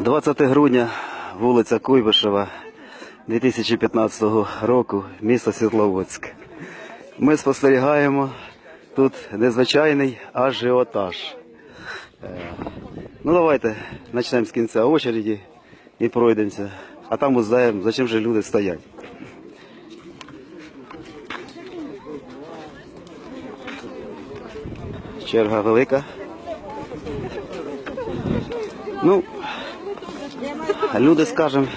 20 грудня, вулиця Куйбишева, 2015 року, місто Світловодськ. Ми спостерігаємо тут незвичайний ажіотаж. Е, Ну давайте почнемо з кінця очереді і пройдемося. А там узнаємо, за чим же люди стоять. Черга велика. Ну, люди, скажем,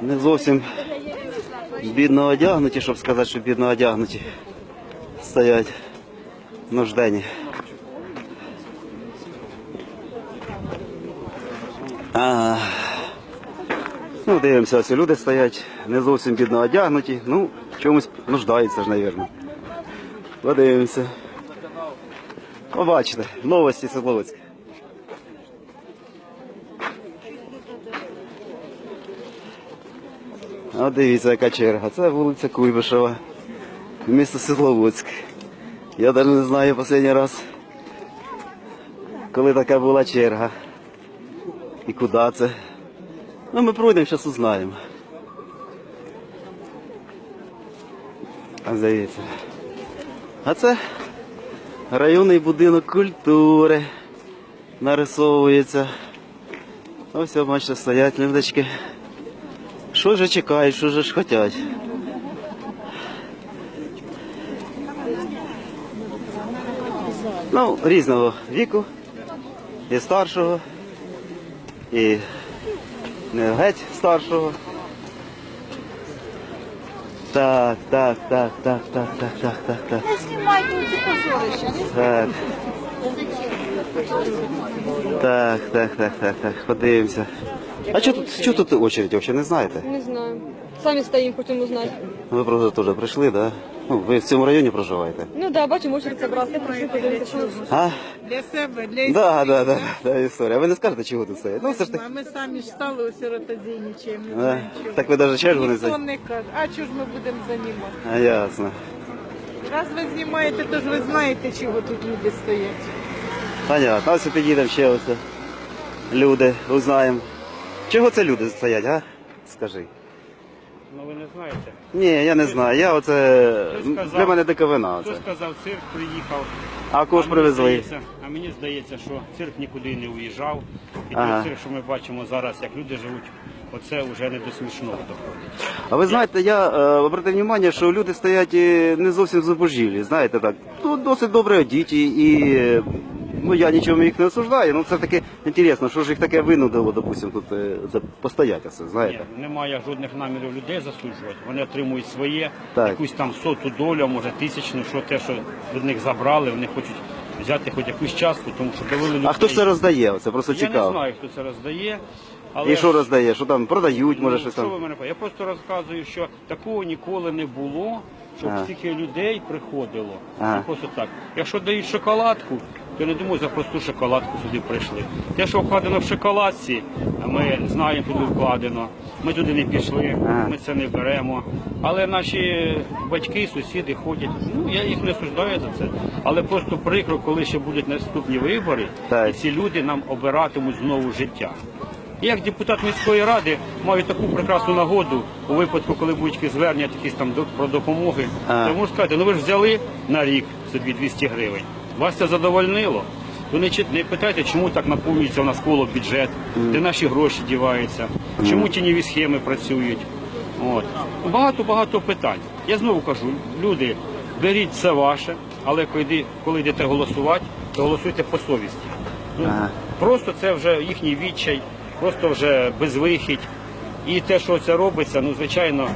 не зовсім бідно одягнуті, щоб сказати, що бідно одягнуті. Стоять нуждені. Ага. Ну, дивимося, ось люди стоять, не зовсім бідно одягнуті. Ну, чомусь нуждаються ж, мабуть. Подивимося. Побачите, новості Світловодська. А дивіться, яка черга. Це вулиця Куйбишева, місто Світловодськ. Я навіть не знаю останній раз, коли така була черга. І куди це. Ну, ми пройдемо, зараз узнаємо. А здається. А це районний будинок культури. Нарисовується. Ось, бачите, стоять людочки. Що ж чекають, що ж хочуть? Ну, різного віку, і старшого, і не геть старшого. Так, так, так, так, так, так, так, так, так. Так. Так, так, так, так, так. Подивимося. А що тут, що тут очередь взагалі не знаєте? Не знаю. Самі стоїмо, хочемо знати. Ви просто теж прийшли, да? Ну, ви в цьому районі проживаєте? Ну да, бачимо, очередь що А? Для себе, для Да, да, да, да, історія. А ви не скажете, чого тут стоїть? Ну, все ж таки. А ми самі ж стали у сиротозійничаємо. не Да. знаємо чого. Так ви навіть чергу не Ніхто не каже, а чого ж ми будемо займати? А, ясно. Раз ви знімаєте, то ж ви знаєте, чого тут люди стоять. Понятно. Ось підійдемо ще ось. Люди, узнаємо. Чого це люди стоять, а? Скажи. Ну ви не знаєте. Ні, я не знаю. Я оце. Хто сказав? Для мене диковина. Хто сказав, цирк приїхав. А кого ж мені привезли? здається- А мені здається, що цирк нікуди не уїжджав. І Ага. той цирк, що ми бачимо зараз, як люди живуть, оце вже не до смішного доходить. А ви знаєте, я е, обратив увагу, що люди стоять е, не зовсім зубожілі, знаєте так. Тут досить добре одіті і е, ну я нічого їх не осуждаю, ну це таке інтересно, що ж їх таке винудило, допустим, тут е, постояти, це, знаєте. Ні, немає жодних намірів людей засуджувати. Вони отримують своє, Так. якусь там соту долю, а може тисячну, що те, що від них забрали, вони хочуть взяти хоч якусь частку, тому що довели людей. А хто це роздає? Це просто Я не цікаво. знаю, хто це роздає. Але І що роздає? Що там продають, може Ну, щось що ви там. мене Я просто розказую, що такого ніколи не було, щоб Ага. стільки людей приходило. Ага. Просто так. Якщо дають шоколадку, то не думаю, за просту шоколадку сюди прийшли. Те, що вкладено в шоколадці, ми знаємо, туди вкладено. Ми туди не пішли, ми це не беремо. Але наші батьки, сусіди ходять. Ну я їх не осуждаю за це. Але просто прикро, коли ще будуть наступні вибори, і ці люди нам обиратимуть знову життя. Я як депутат міської ради маю таку прекрасну нагоду у випадку, коли будуть якісь звернення якісь там про допомоги. А. То можу сказати, ну ви ж взяли на рік собі 200 гривень. Вас це задовольнило. Ви не, не питайте, чому так наповнюється у нас коло бюджет, де наші гроші діваються, чому тіньові схеми працюють. От. Багато багато питань. Я знову кажу, люди, беріть це ваше, але коли, коли йдете голосувати, то голосуйте по совісті. Ну, Ага. Просто це вже їхній відчай, просто вже безвихідь. І те, що це робиться, ну звичайно,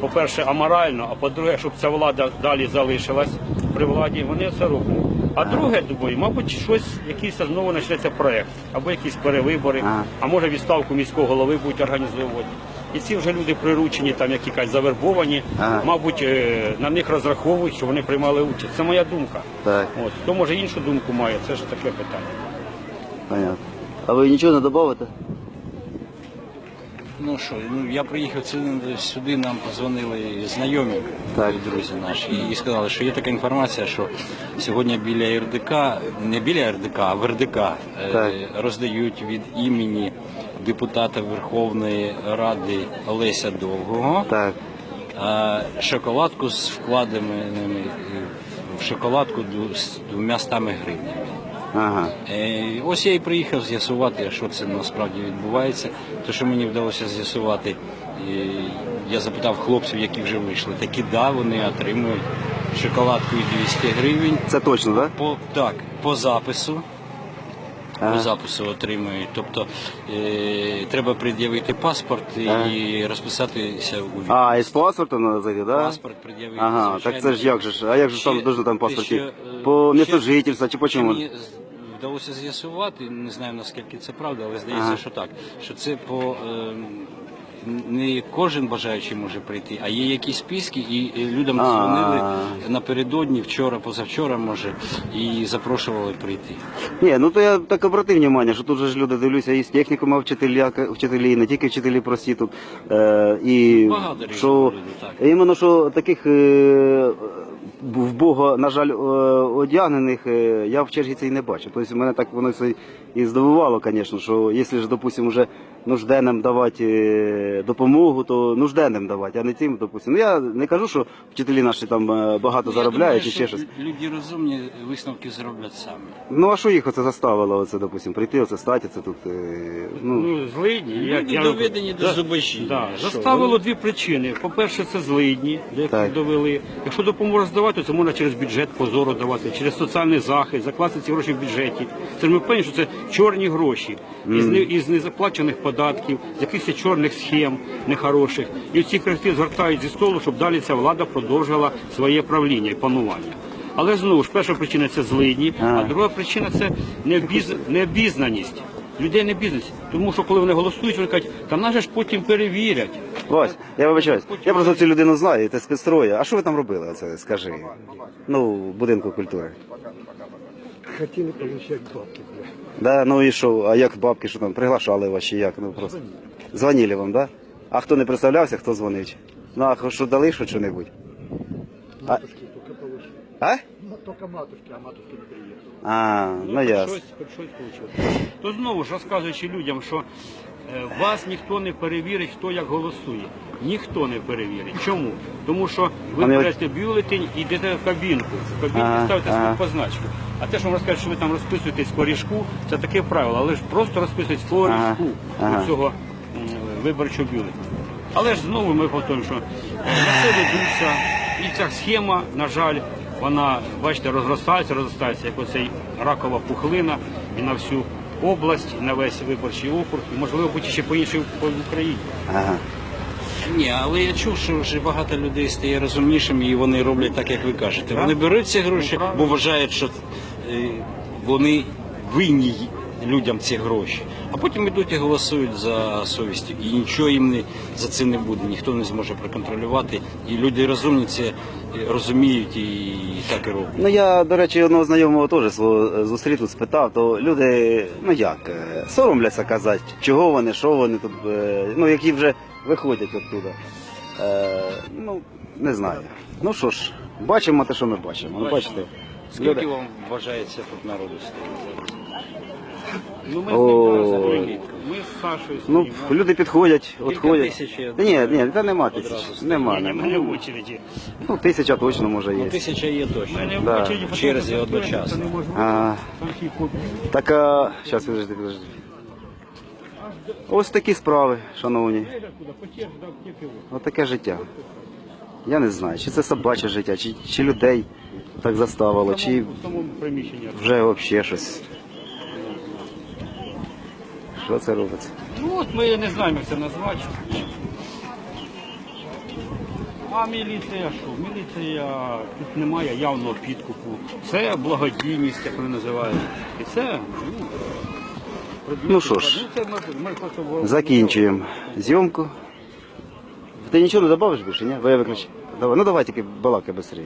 по-перше, аморально, а по-друге, щоб ця влада далі залишилась при владі, вони це роблять. А друге, думаю, мабуть, щось, якийсь знову почнеться проект, або якісь перевибори, а, а може відставку міського голови будуть організовувати. І ці вже люди приручені, там які кажуть, завербовані, Ага. мабуть, е, на них розраховують, що вони приймали участь. Це моя думка. Так, От. Хто може іншу думку має, це ж таке питання. понятно. А ви нічого не додаєте? Ну що, ну я приїхав сюди, нам позвонили знайомі Так. друзі наші і сказали, що є така інформація, що сьогодні біля РДК, не біля РДК, а в РДК е, Так. роздають від імені депутата Верховної Ради Олеся Довгого Так. шоколадку з вкладеними в шоколадку з двома стами гривнями. Ага. Е, Ось я і приїхав з'ясувати, що це насправді відбувається. Те, що мені вдалося з'ясувати, е, я запитав хлопців, які вже вийшли. Такі да, вони отримують шоколадку і 200 гривень. Це точно, так? По так, по запису. Ага. По запису отримують. Тобто е, треба пред'явити паспорт і Ага. розписатися у А, з паспортом треба зайти, так? паспорт пред'явити. Ага, звичайно. так це ж як же ж? А як же там дуже там паспорті? ще, е, По місту жительства чи по чому? Мені вдалося з'ясувати, не знаю наскільки це правда, але здається, Ага. що так. Що це по ем, не кожен бажаючий може прийти, а є якісь списки, і е, людям дзвонили напередодні, вчора, позавчора, може, і запрошували прийти. Ні, ну то я так обратив увагу, що тут же ж люди дивлюся, і з технікума вчителя, вчителі, і не тільки вчителі прості тут. Е, і Багато різних що людей, так. іменно що таких е, в Бога, на жаль, е, одягнених е, я в черзі це і не бачу. Тобто мене так воно це і здивувало, звісно, що якщо ж, допустимо, вже нужденним давати е, допомогу, то нужденним давати, а не тим, допустимо. Ну я не кажу, що вчителі наші там е, багато Я заробляють думаю, чи ще щось. Люди розумні висновки зроблять самі. Ну а що їх оце заставило, оце, допустим, прийти, оце стати, це тут. е, ну, Ну, злидні. як Люди я- доведені до Да, зубожіння. Да, Що, заставило дві причини. По-перше, це злидні, Так. довели. Якщо допомогу роздавати, то можна через бюджет позору давати, через соціальний захист, закласти ці гроші в бюджеті. Це ж ми впевнені, що це чорні гроші із, не, із незаплачених податків, з якихось чорних схем нехороших. І ці кредити звертають зі столу, щоб далі ця влада продовжила своє правління і панування. Але знову ж перша причина це злидні, а А. друга причина це необіз... необізнаність. Людей не бізнес, тому що коли вони голосують, вони кажуть, там нас же ж потім перевірять. Вась, я вибачаюсь. Я просто цю людину знаю, і ти спецстроє. А що ви там робили? Оце, скажи. Ну, в будинку культури. Хотели получать бабки. Да, ну і що, а як бабки, що там, приглашали вас чи як? Ну просто. Дзвонили вам, да? А хто не представлявся, хто дзвонив? Ну, а що дали що що-небудь? А? Матушки только получили. А? Ну, Только матушки, а матушки не приехали. А, ну хоч ясно. щось, хоч щось вийшло. То знову ж розказуючи людям, що е, вас ніхто не перевірить, хто як голосує. Ніхто не перевірить. Чому? Тому що ви А не- берете бюлетень і йдете в кабінку. В кабінку Ага, ставите ага. свою позначку. А те, що вам розкажуть, що ви там розписуєтесь по ріжку, це таке правило, але ж просто розписуєтесь по Ага, ріжку ага. цього м, виборчого бюлетня. Але ж знову ми повторюємо, що на це ведуться, і ця схема, на жаль, вона, бачите, розростається, розростається, як оцей ракова пухлина і на всю область, і на весь виборчий округ, і можливо бути ще по іншій по Україні. Ага. Ні, але я чув, що вже багато людей стає розумнішими і вони роблять так, як ви кажете. Вони беруть ці гроші, бо вважають, що е, вони винні людям ці гроші. А потім йдуть і голосують за совістю. І нічого їм не, за це не буде, ніхто не зможе проконтролювати. І люди розумні це е, розуміють і так і роблять. Ну я, до речі, одного знайомого теж свого е, зустрів тут спитав, то люди, ну як, е, соромляться казати, чого вони, що вони тут, е, ну які вже виходять оттуда. Е, ну, не знаю. Ну що ж, бачимо те, що ми бачимо. Ну, бачите. Скільки вам вважається тут народу стоїть? Ну ми О. з ним. Ми з Сашою Ну, стоїмо. люди підходять, відходять. тисяч, я Та ні, ні, та нема тисяч. Нема, Ні, нема. ми не в очереді. Ну, тисяча точно може Ну, є. тисяча є точно. Да, очереді, в черзі одночасно. А, так, а, зараз, підожди, підожди. Ось такі справи, шановні. Ось таке життя. Я не знаю, чи це собаче життя, чи, чи людей так заставило, чи вже взагалі щось. Що це робиться? Ну от ми не знаємо, як це назвати. А міліція що? Міліція тут немає явного підкупу. Це благодійність, як вони називають. І це ну, Ну що ж, ну, Закінчуємо зйомку. Ти нічого не додавиш більше, ні? Виключу. Давай, ну давай тільки балакай швидше.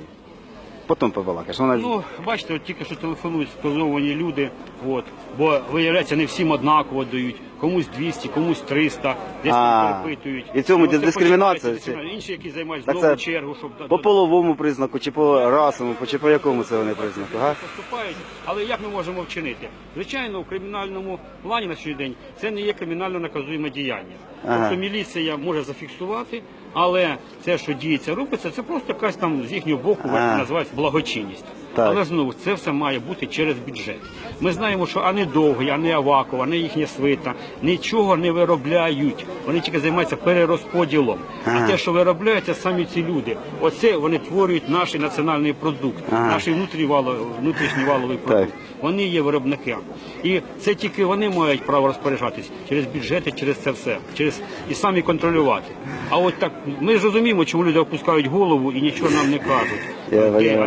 Потім побалакаєш. Вона... Ну, бачите, от тільки що телефонують спрозовані люди, от, бо виявляється, не всім однаково дають. комусь 200, комусь 300, десь А, перепитують. і цьому Оце дискримінація починається чи? Інші, які займають Так знову це чергу, щоб По половому признаку, чи по расовому, чи по якому це вони признаку, га? поступають. Але як ми можемо вчинити? Звичайно, у кримінальному плані на сьогодні день це не є кримінально наказуєме діяння. Ага. Тобто міліція може зафіксувати, але це, що діється, робиться, це просто якась там з їхнього боку називається благочинність. Так. Але знову це все має бути через бюджет. Ми знаємо, що ані довгий, ані Аваков, ані їхня свита нічого не виробляють. Вони тільки займаються перерозподілом. Ага. А те, що виробляються самі ці люди, оце вони творюють наш національний продукт, Ага. наш внутрішній валовий, внутрішній валовий продукт. Вони є виробники. І це тільки вони мають право розпоряджатись через бюджети, через це все, через і самі контролювати. А от так ми ж розуміємо, чому люди опускають голову і нічого нам не кажуть.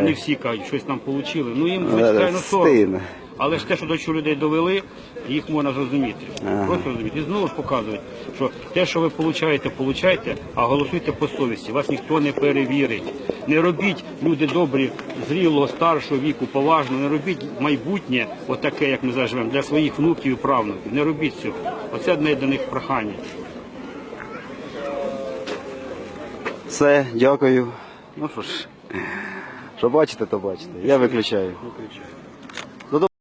Не всі кажуть, щось нам отримали. Ну їм звичайно соромно. Але ж те, що до чого людей довели, їх можна зрозуміти. Просто розуміти. І знову ж показують, що те, що ви получаєте, получайте, а голосуйте по совісті. Вас ніхто не перевірить. Не робіть люди добрі, зрілого, старшого віку, поважно, не робіть майбутнє, отаке, як ми зараз живемо, для своїх внуків і правнуків. Не робіть цього. Оце одне до них прохання. Все, дякую. Ну що ж, що бачите, то бачите. Я виключаю.